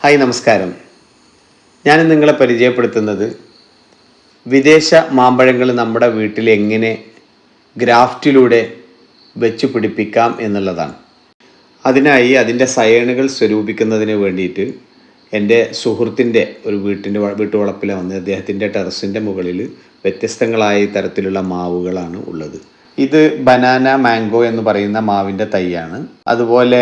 Hi നമസ്കാരം. ഞാൻ നിങ്ങളെ പരിചയപ്പെടുത്തുന്നത് വിദേശ മാമ്പഴങ്ങൾ നമ്മുടെ വീട്ടിൽ എങ്ങനെ ഗ്രാഫ്റ്റിലൂടെ വെച്ച് പിടിപ്പിക്കാം എന്നുള്ളതാണ്. അതിനായി അതിന്റെ സയണുകൾ സ്വരൂപിക്കുന്നതിന് വേണ്ടിയിട്ട് എന്റെ സുഹൃത്തിന്റെ ഒരു വീട്ടിന്റെ വീട്ടുവളപ്പിൽ വന്ന് അദ്ദേഹത്തിന്റെ ടെറസിന്റെ മുകളിൽ വ്യത്യസ്തങ്ങളായ തരത്തിലുള്ള മാവുകളാണ് ഉള്ളത്. ഇത് ബനാന മാംഗോ എന്ന് പറയുന്ന മാവിന്റെ തൈയാണ്. അതുപോലെ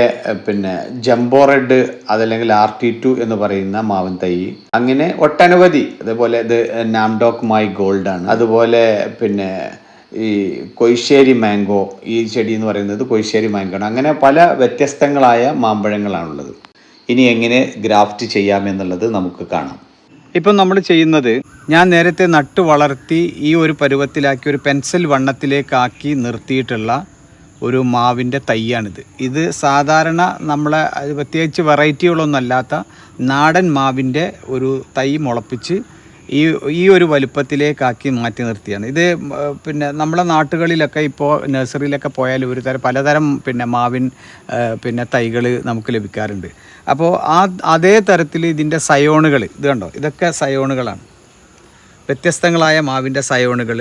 പിന്നെ ജംബോ റെഡ് അതല്ലെങ്കിൽ ആർ ടി ടു എന്ന് പറയുന്ന മാവൻ തൈ. അങ്ങനെ ഒട്ടനവധി. അതേപോലെ ഇത് നാംഡോക് മൈ ഗോൾഡ് ആണ്. അതുപോലെ പിന്നെ ഈ കൊയ്ശ്ശേരി മാംഗോ ഈ ചെടി എന്ന് പറയുന്നത് കൊയ്ശ്ശേരി മാംഗോ ആണ്. അങ്ങനെ പല വ്യത്യസ്തങ്ങളായ മാമ്പഴങ്ങളാണുള്ളത്. ഇനി എങ്ങനെ ഗ്രാഫ്റ്റ് ചെയ്യാമെന്നുള്ളത് നമുക്ക് കാണാം. ഇപ്പം നമ്മൾ ചെയ്യുന്നത് ഞാൻ നേരത്തെ നട്ട് വളർത്തി ഈ ഒരു പരുവത്തിലാക്കി ഒരു പെൻസിൽ വണ്ണത്തിലേക്കാക്കി നിർത്തിയിട്ടുള്ള ഒരു മാവിന്റെ തൈയാണിത്. ഇത് സാധാരണ നമ്മളെ പ്രത്യേകിച്ച് വെറൈറ്റികളൊന്നും അല്ലാത്ത നാടൻ മാവിന്റെ ഒരു തൈ മുളപ്പിച്ച് ഈ ഈ ഒരു വലുപ്പത്തിലേക്കാക്കി മാറ്റി നിർത്തിയാണ്. ഇത് പിന്നെ നമ്മുടെ നാട്ടുകളിലൊക്കെ ഇപ്പോൾ നഴ്സറിയിലൊക്കെ പോയാൽ ഒരു തരം പലതരം പിന്നെ മാവിൻ പിന്നെ തൈകൾ നമുക്ക് ലഭിക്കാറുണ്ട്. അപ്പോൾ ആ അതേ തരത്തിൽ ഇതിന്റെ സയോണുകൾ ഇത് കണ്ടോ? ഇതൊക്കെ സയോണുകളാണ്. വ്യത്യസ്തങ്ങളായ മാവിന്റെ സയോണുകൾ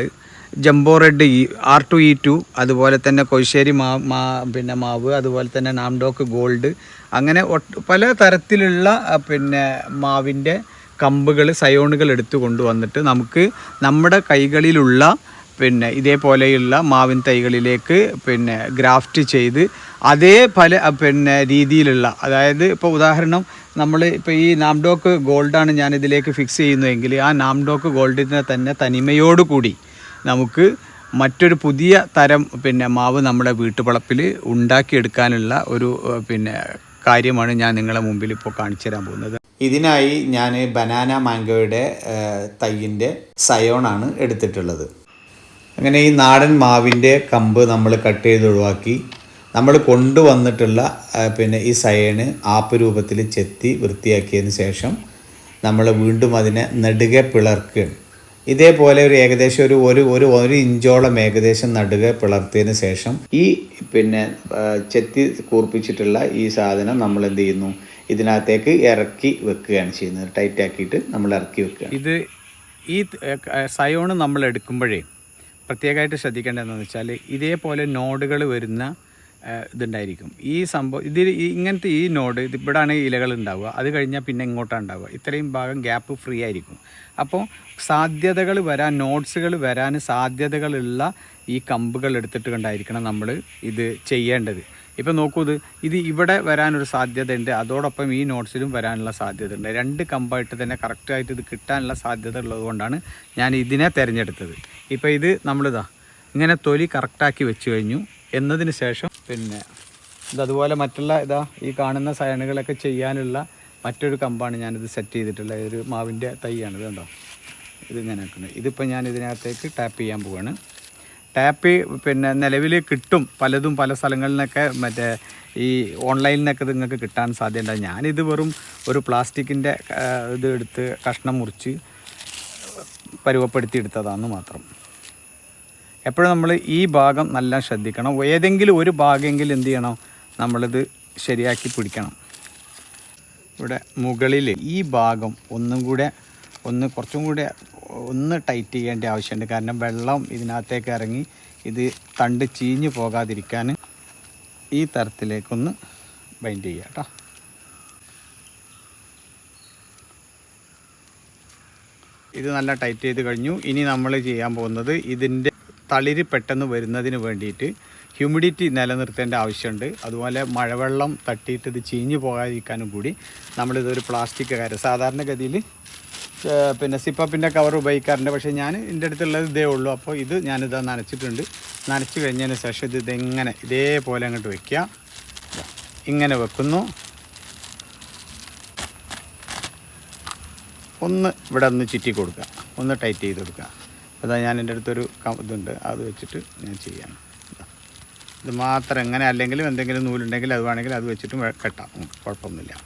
jumbo red E R two E two അതുപോലെ തന്നെ കൊയ്ശ്ശേരി മാ മാ പിന്നെ മാവ് അതുപോലെ തന്നെ നാംഡോക്ക് ഗോൾഡ് അങ്ങനെ പല തരത്തിലുള്ള പിന്നെ മാവിന്റെ കമ്പുകൾ സയോണുകൾ എടുത്തു കൊണ്ടുവന്നിട്ട് നമുക്ക് നമ്മുടെ കൈകളിലുള്ള പിന്നെ ഇതേപോലെയുള്ള മാവിൻ തൈകളിലേക്ക് പിന്നെ ഗ്രാഫ്റ്റ് ചെയ്ത് അതേ പല പിന്നെ രീതിയിലുള്ള അതായത് ഇപ്പോൾ ഉദാഹരണം നമ്മൾ ഇപ്പോൾ ഈ നാംഡോക്ക് ഗോൾഡാണ് ഞാൻ ഇതിലേക്ക് ഫിക്സ് ചെയ്യുന്നതെങ്കിൽ ആ നാംഡോക്ക് ഗോൾഡിനെ തന്നെ തനിമയോടുകൂടി നമുക്ക് മറ്റൊരു പുതിയ തരം പിന്നെ മാവ് നമ്മുടെ വീട്ടുവളപ്പിൽ ഉണ്ടാക്കിയെടുക്കാനുള്ള ഒരു പിന്നെ കാര്യമാണ് ഞാൻ നിങ്ങളെ മുമ്പിൽ ഇപ്പോൾ കാണിച്ചു തരാൻ പോകുന്നത്. ഇതിനായി ഞാൻ ബനാന മാംഗോയുടെ തൈയിന്റെ സയോണാണ് എടുത്തിട്ടുള്ളത്. അങ്ങനെ ഈ നാടൻ മാവിന്റെ കമ്പ് നമ്മൾ കട്ട് ചെയ്ത് ഒഴിവാക്കി. നമ്മൾ കൊണ്ടുവന്നിട്ടുള്ള പിന്നെ ഈ സയണ് ആപ്പ് രൂപത്തിൽ ചെത്തി വൃത്തിയാക്കിയതിന് ശേഷം നമ്മൾ വീണ്ടും അതിനെ നെടുകെ പിളർക്കുകയാണ്. ഇതേപോലെ ഒരു ഏകദേശം ഒരു ഒരു ഒരു ഒരു ഇഞ്ചോളം ഏകദേശം നടുക പിളർത്തിയതിന് ശേഷം ഈ പിന്നെ ചെത്തി കൂർപ്പിച്ചിട്ടുള്ള ഈ സാധനം നമ്മൾ എന്ത് ചെയ്യുന്നു? ഇതിനകത്തേക്ക് ഇറക്കി വെക്കുകയാണ് ചെയ്യുന്നത്. ടൈറ്റ് ആക്കിയിട്ട് നമ്മൾ ഇറക്കി വെക്കുക ഇത് ഈ സയോണ് നമ്മൾ എടുക്കുമ്പോഴേ പ്രത്യേകമായിട്ട് ശ്രദ്ധിക്കേണ്ടതെന്ന് വെച്ചാൽ ഇതേപോലെ നോഡുകൾ വരുന്ന ഇതുണ്ടായിരിക്കും. ഈ സംഭവം ഇതിൽ ഇങ്ങനത്തെ ഈ നോഡ് ഇത് ഇവിടാണ് ഇലകൾ ഉണ്ടാവുക. അത് കഴിഞ്ഞാൽ പിന്നെ ഇങ്ങോട്ടാണ് ഉണ്ടാവുക. ഇത്രയും ഭാഗം ഗ്യാപ്പ് ഫ്രീ ആയിരിക്കും. അപ്പോൾ സാധ്യതകൾ വരാൻ നോട്ട്സുകൾ വരാൻ സാധ്യതകളുള്ള ഈ കമ്പുകൾ എടുത്തിട്ട് കണ്ടായിരിക്കണം നമ്മൾ ഇത് ചെയ്യേണ്ടത്. ഇപ്പം നോക്കൂ ഇത് ഇത് ഇവിടെ വരാനൊരു സാധ്യതയുണ്ട്. അതോടൊപ്പം ഈ നോട്ട്സിലും വരാനുള്ള സാധ്യതയുണ്ട്. രണ്ട് കമ്പായിട്ട് തന്നെ കറക്റ്റായിട്ട് ഇത് കിട്ടാനുള്ള സാധ്യത ഉള്ളതുകൊണ്ടാണ് ഞാൻ ഇതിനെ തിരഞ്ഞെടുത്തത്. ഇപ്പോൾ ഇത് നമ്മളിതാ ഇങ്ങനെ തൊലി കറക്റ്റാക്കി വെച്ച് കഴിഞ്ഞു. എന്നതിന് ശേഷം പിന്നെ ഇതതുപോലെ മറ്റുള്ള ഇതാ ഈ കാണുന്ന സയണുകളൊക്കെ ചെയ്യാനുള്ള മറ്റൊരു കമ്പാണ് ഞാനിത് സെറ്റ് ചെയ്തിട്ടുള്ള. ഒരു മാവിന്റെ തൈയാണ് ഇത് കണ്ടോ ഇതിങ്ങനെ ആക്കുന്നത് ഇതിപ്പോൾ ഞാൻ ഇതിനകത്തേക്ക് ടാപ്പ് ചെയ്യാൻ പോവാണ്. ടാപ്പ് പിന്നെ നിലവിൽ കിട്ടും. പലതും പല സ്ഥലങ്ങളിൽ നിന്നൊക്കെ മറ്റേ ഈ ഓൺലൈനിൽ നിന്നൊക്കെ നിങ്ങൾക്ക് കിട്ടാൻ സാധ്യത ഞാനിത് വെറും ഒരു പ്ലാസ്റ്റിക്കിന്റെ ഇത് എടുത്ത് കഷ്ണം മുറിച്ച് പരുവപ്പെടുത്തി എടുത്തതാണെന്ന് മാത്രം. എപ്പോഴും നമ്മൾ ഈ ഭാഗം നല്ല ശ്രദ്ധിക്കണം. ഏതെങ്കിലും ഒരു ഭാഗമെങ്കിലും എന്ത് ചെയ്യണം? നമ്മളിത് ശരിയാക്കി പിടിക്കണം. ഇവിടെ മുകളിൽ ഈ ഭാഗം ഒന്നും കൂടെ ഒന്ന് കുറച്ചും കൂടെ ഒന്ന് ടൈറ്റ് ചെയ്യേണ്ട ആവശ്യമുണ്ട്. കാരണം വെള്ളം ഇതിനകത്തേക്ക് ഇറങ്ങി ഇത് തണ്ട് ചീഞ്ഞു പോകാതിരിക്കാൻ ഈ തരത്തിലേക്കൊന്ന് ബൈൻഡ് ചെയ്യുക കേട്ടോ. ഇത് നല്ല ടൈറ്റ് ചെയ്ത് കഴിഞ്ഞു. ഇനി നമ്മൾ ചെയ്യാൻ പോകുന്നത് ഇതിന്റെ തളിര് പെട്ടെന്ന് വരുന്നതിന് വേണ്ടിയിട്ട് ഹ്യൂമിഡിറ്റി നിലനിർത്തേണ്ട ആവശ്യമുണ്ട്. അതുപോലെ മഴവെള്ളം തട്ടിയിട്ട് ഇത് ചീഞ്ഞു പോകാതിരിക്കാനും കൂടി നമ്മളിതൊരു പ്ലാസ്റ്റിക് കാര്യം. സാധാരണഗതിയിൽ പിന്നെ സിപ്പപ്പിന്റെ കവർ ഉപയോഗിക്കാറുണ്ട്. പക്ഷേ ഞാൻ എന്റെ അടുത്തുള്ളത് ഇതേ ഉള്ളൂ. അപ്പോൾ ഇത് ഞാനിത് നനച്ചിട്ടുണ്ട്. നനച്ച് കഴിഞ്ഞതിന് ശേഷം ഇത് ഇതെങ്ങനെ ഇതേപോലെ അങ്ങോട്ട് വയ്ക്കുക ഇങ്ങനെ വെക്കുന്നു. ഒന്ന് ഇവിടെ ഒന്ന് ചുറ്റി കൊടുക്കുക. ഒന്ന് ടൈറ്റ് ചെയ്ത് കൊടുക്കുക. അതാ ഞാൻ എന്റെ അടുത്തൊരു ഇതുണ്ട്. അത് വെച്ചിട്ട് ഞാൻ ചെയ്യാം. ഇത് മാത്രം എങ്ങനെ അല്ലെങ്കിലും എന്തെങ്കിലും നൂലുണ്ടെങ്കിൽ അത് വേണമെങ്കിൽ അത് വെച്ചിട്ടും കെട്ടാം. കുഴപ്പമൊന്നുമില്ല.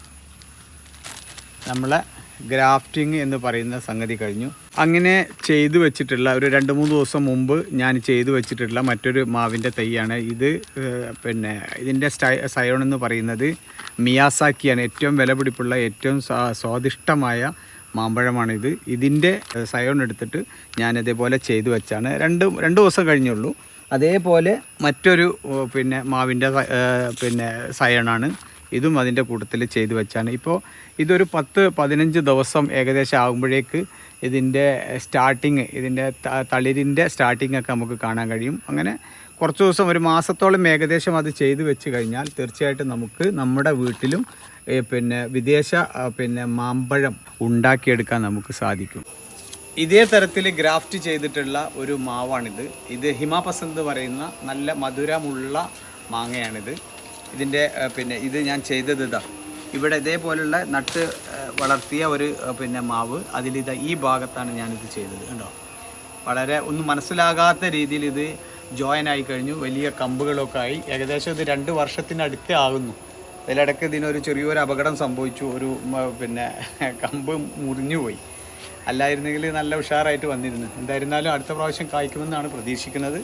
നമ്മളെ ഗ്രാഫ്റ്റിംഗ് എന്ന് പറയുന്ന സംഗതി കഴിഞ്ഞു. അങ്ങനെ ചെയ്തു വെച്ചിട്ടുള്ള ഒരു രണ്ട് മൂന്ന് ദിവസം മുമ്പ് ഞാൻ ചെയ്തു വെച്ചിട്ടുള്ള മറ്റൊരു മാവിന്റെ തൈയാണ് ഇത്. പിന്നെ ഇതിന്റെ സയോൺ എന്ന് പറയുന്നത് മിയാസാക്കിയാണ് ഏറ്റവും വിലപിടിപ്പുള്ള ഏറ്റവും സ്വാ- സ്വാദിഷ്ടമായ മാമ്പഴമാണിത്. ഇതിന്റെ സയോൺ എടുത്തിട്ട് ഞാൻ ഇതേപോലെ ചെയ്തു വെച്ചാണ്. രണ്ട് രണ്ട് ദിവസം കഴിഞ്ഞുള്ളൂ. അതേപോലെ മറ്റൊരു പിന്നെ മാവിന്റെ പിന്നെ സയണാണ് ഇതും അതിന്റെ കൂട്ടത്തിൽ ചെയ്തു വെച്ചാണ്. ഇപ്പോൾ ഇതൊരു പത്ത് പതിനഞ്ച് ദിവസം ഏകദേശം ആകുമ്പോഴേക്ക് ഇതിന്റെ സ്റ്റാർട്ടിങ് ഇതിന്റെ തളിരിന്റെ സ്റ്റാർട്ടിങ് ഒക്കെ നമുക്ക് കാണാൻ കഴിയും. അങ്ങനെ കുറച്ച് ദിവസം ഒരു മാസത്തോളം ഏകദേശം അത് ചെയ്തു വെച്ച് കഴിഞ്ഞാൽ തീർച്ചയായിട്ടും നമുക്ക് നമ്മുടെ വീട്ടിലും പിന്നെ വിദേശ പിന്നെ മാമ്പഴം ഉണ്ടാക്കിയെടുക്കാൻ നമുക്ക് സാധിക്കും. ഇതേ തരത്തിൽ ഗ്രാഫ്റ്റ് ചെയ്തിട്ടുള്ള ഒരു മാവാണിത്. ഇത് ഹിമാപസന്ത് പറയുന്ന നല്ല മധുരമുള്ള മാങ്ങയാണിത്. ഇതിന്റെ പിന്നെ ഇത് ഞാൻ ചെയ്തത് ഇതാ. ഇവിടെ ഇതേപോലുള്ള നട്ട് വളർത്തിയ ഒരു പിന്നെ മാവ്. അതിലിതാ ഈ ഭാഗത്താണ് ഞാനിത് ചെയ്തത് കണ്ടോ? വളരെ ഒന്നും മനസ്സിലാകാത്ത രീതിയിൽ ഇത് ജോയിൻ ആയി കഴിഞ്ഞു. വലിയ കമ്പുകളൊക്കെ ആയി. ഏകദേശം ഇത് രണ്ട് വർഷത്തിനടുത്ത് ആകുന്നു. അതിലിടയ്ക്ക് ഇതിനൊരു ചെറിയൊരു അപകടം സംഭവിച്ചു. ഒരു പിന്നെ കമ്പ് മുറിഞ്ഞു പോയി. അല്ലായിരുന്നെങ്കിൽ നല്ല ഉഷാറായിട്ട് വന്നിരുന്നു. എന്തായിരുന്നാലും അടുത്ത പ്രാവശ്യം കായ്ക്കുമെന്നാണ് പ്രതീക്ഷിക്കുന്നത്.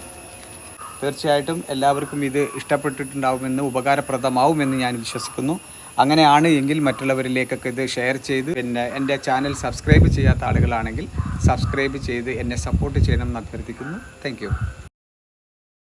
തീർച്ചയായിട്ടും എല്ലാവർക്കും ഇത് ഇഷ്ടപ്പെട്ടിട്ടുണ്ടാവുമെന്ന് ഉപകാരപ്രദമാവുമെന്ന് ഞാൻ വിശ്വസിക്കുന്നു. അങ്ങനെയാണ് എങ്കിൽ മറ്റുള്ളവരിലേക്കൊക്കെ ഇത് ഷെയർ ചെയ്ത് പിന്നെ എന്റെ ചാനൽ സബ്സ്ക്രൈബ് ചെയ്യാത്ത ആളുകളാണെങ്കിൽ സബ്സ്ക്രൈബ് ചെയ്ത് എന്നെ സപ്പോർട്ട് ചെയ്യണം എന്ന് അഭ്യർത്ഥിക്കുന്നു. താങ്ക്